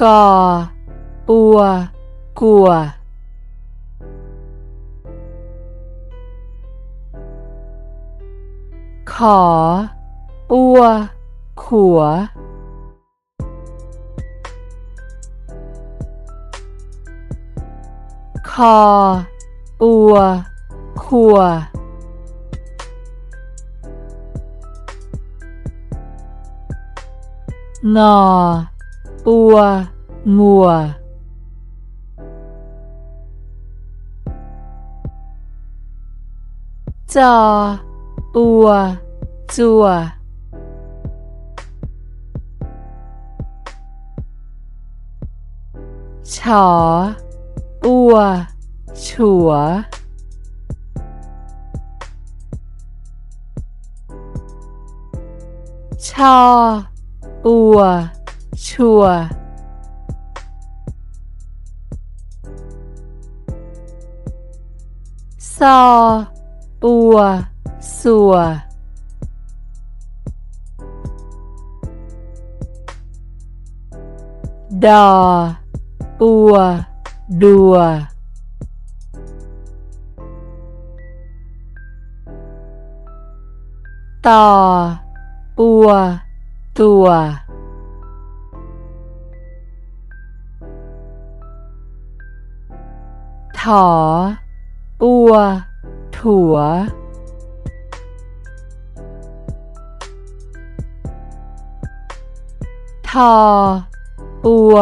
กอปัว กัว ขอ ปัว ขัว คอ ปัว ขัว งอ ปัวงัว จอ ปัว จัว ฉอ ปัว ฉัว ชอ ปัว ชัวซอ ปัว สัว ดอ ปัว ดัว ต่อ ปัว ตัว ถอปัว ถั่ว ทอปัว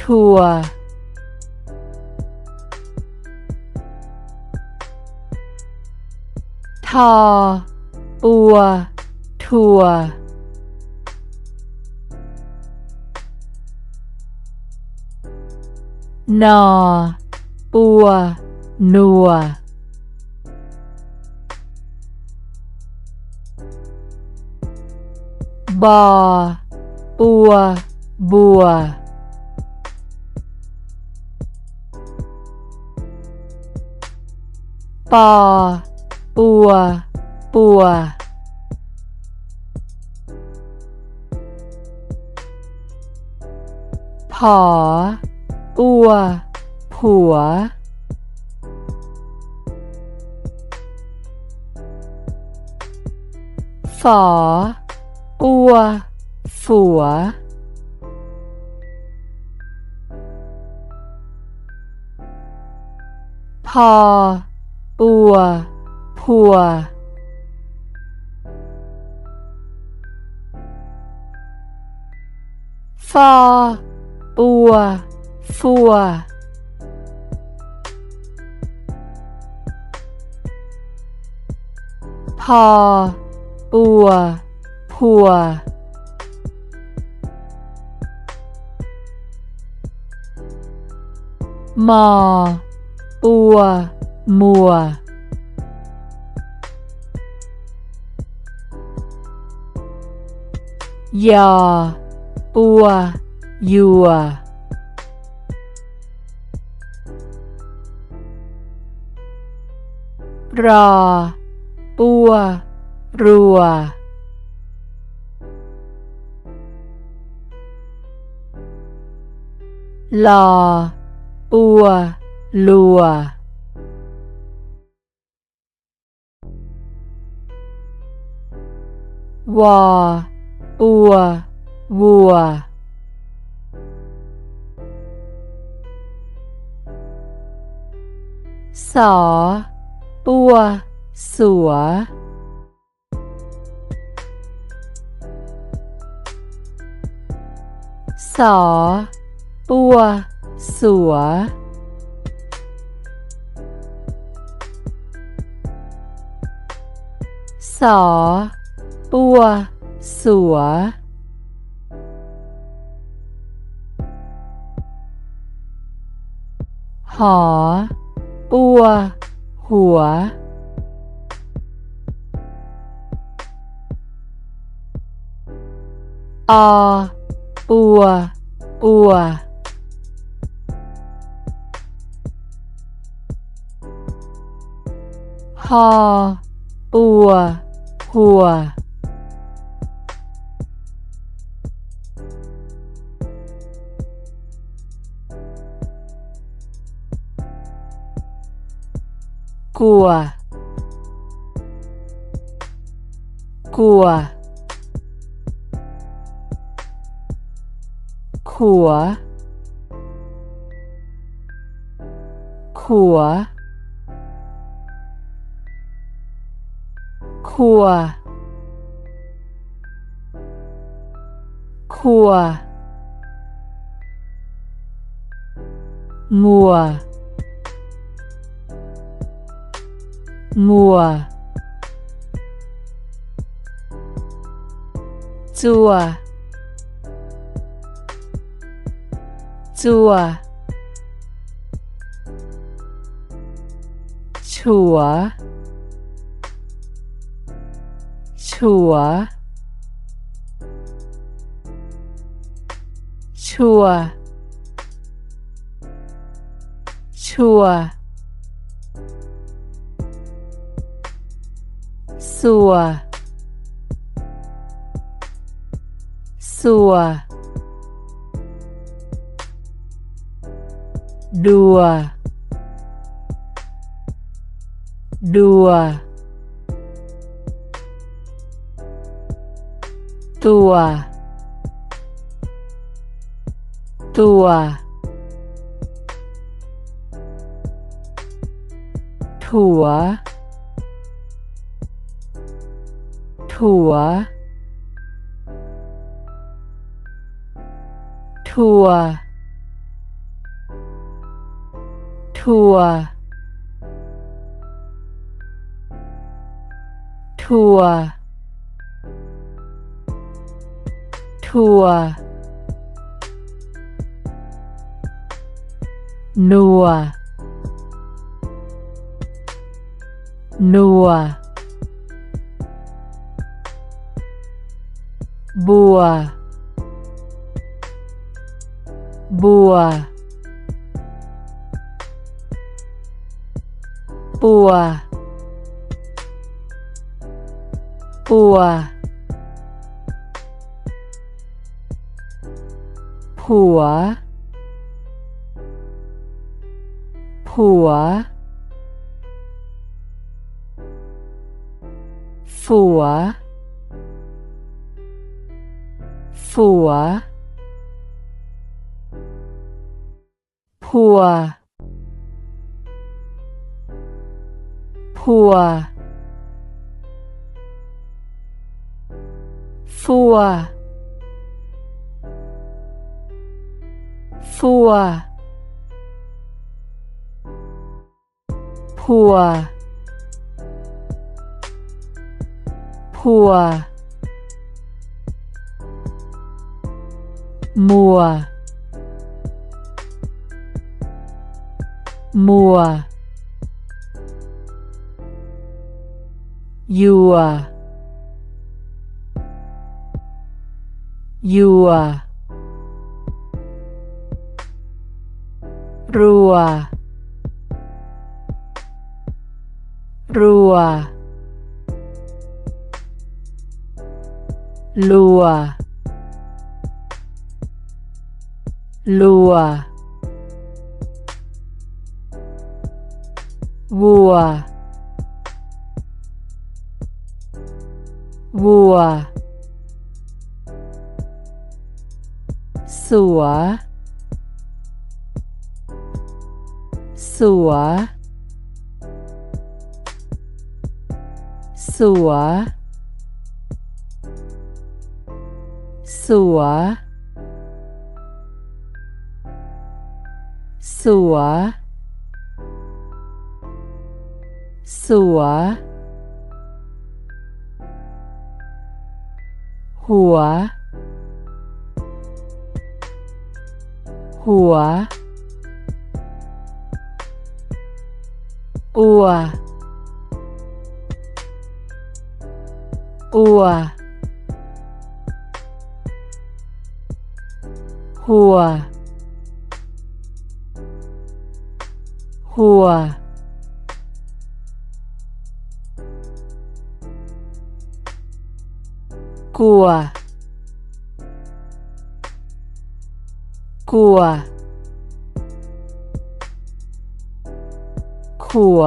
ถั่ว ทอปัว ถั่วนอ ปัว นัว บอ ปัว บัว ปอ ปัว ปัว ผอปัว ผัว ฝอปัว ฝัว พอปัว ผัวฟอปัว ฟัว พอปัว ผัว มอ ปัว มัว ยอ ปัว ยัว รอ ปัว รัว ลอ ปัว ลัว วอ ปัว วัวสอปัว สัว สอ ปัว สัว สอ ปัว สัว หอ ปัว หัว อปัว ปัวฮอปัว หัว กัว กัว ขัว ขัว ขัว ขัว งัว งัว จัว จัวฉัว ฉัว ชัว ชัว สัว สัว ดัว ดัว ตัว ตัว ถั่ว ถั่วทัว ทัวทัวทัวนัว นัว บัว บัว ปัว ปัว ผัว ผัว ฝัว ฝัว ผัว ผัวฟัวฟัวผั วผัวมัวมัวยัวยัวรัว รัว ลัว ลัว วัว วัว สัว สัว สัว สัว สัว สัว หัว หัว อัว อัว หัว หัว กัวกัว ขัว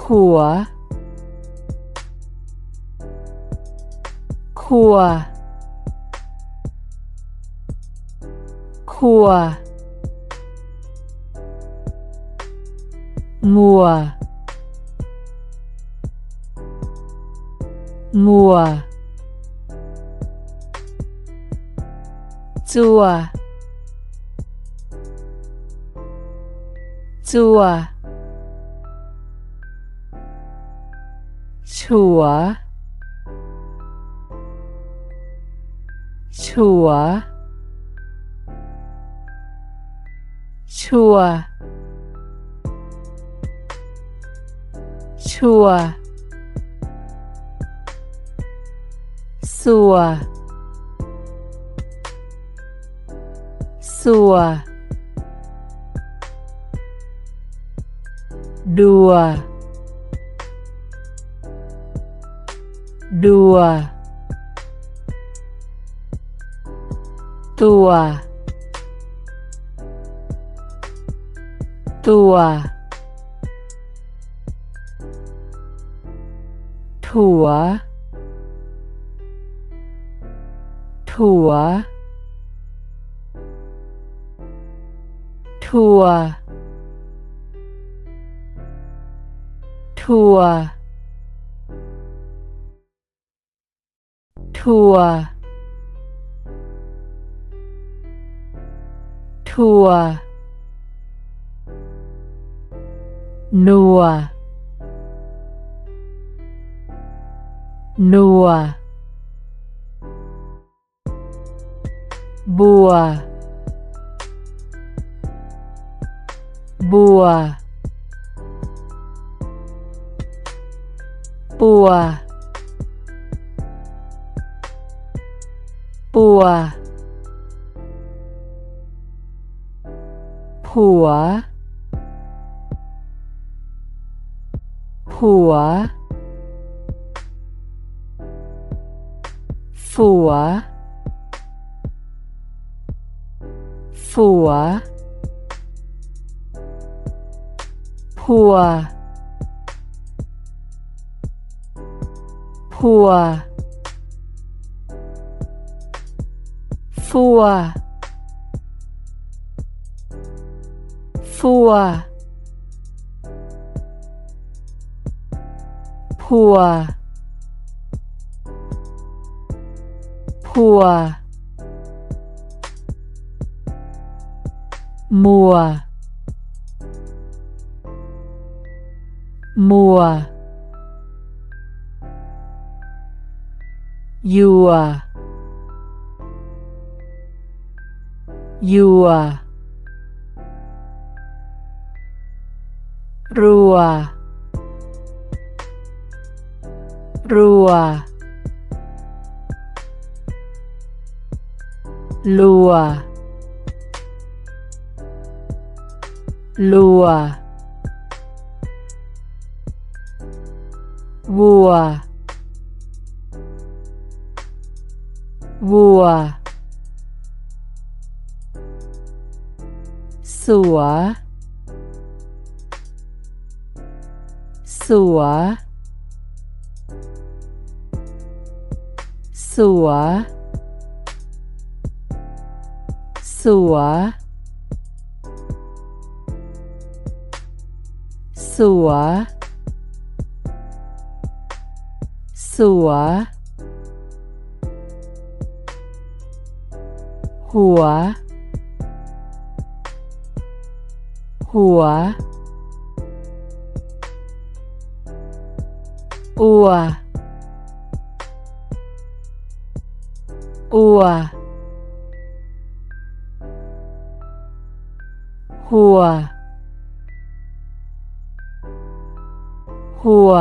ขัว ขัว ขัว มัว งัว จัว จัว ฉัว ฉัว ชัว ชัว สัว สัว ดัว ดัว ตัว ตัว ถั่ว ถั่ว ถั่ว ถั่ว ถั่ว ถั่ว นัว นัว บัว บัว ปัว ปัว ผัว ผัว ฝัว ฝัว ผัว ผัว ฟัว ฟัว ผัว ผัว มัว มัว ยัว ยัว รัว รัว ลัว ลัว วัว วัว สัว สัว สัว สัว สัวสัวหัวหั หัว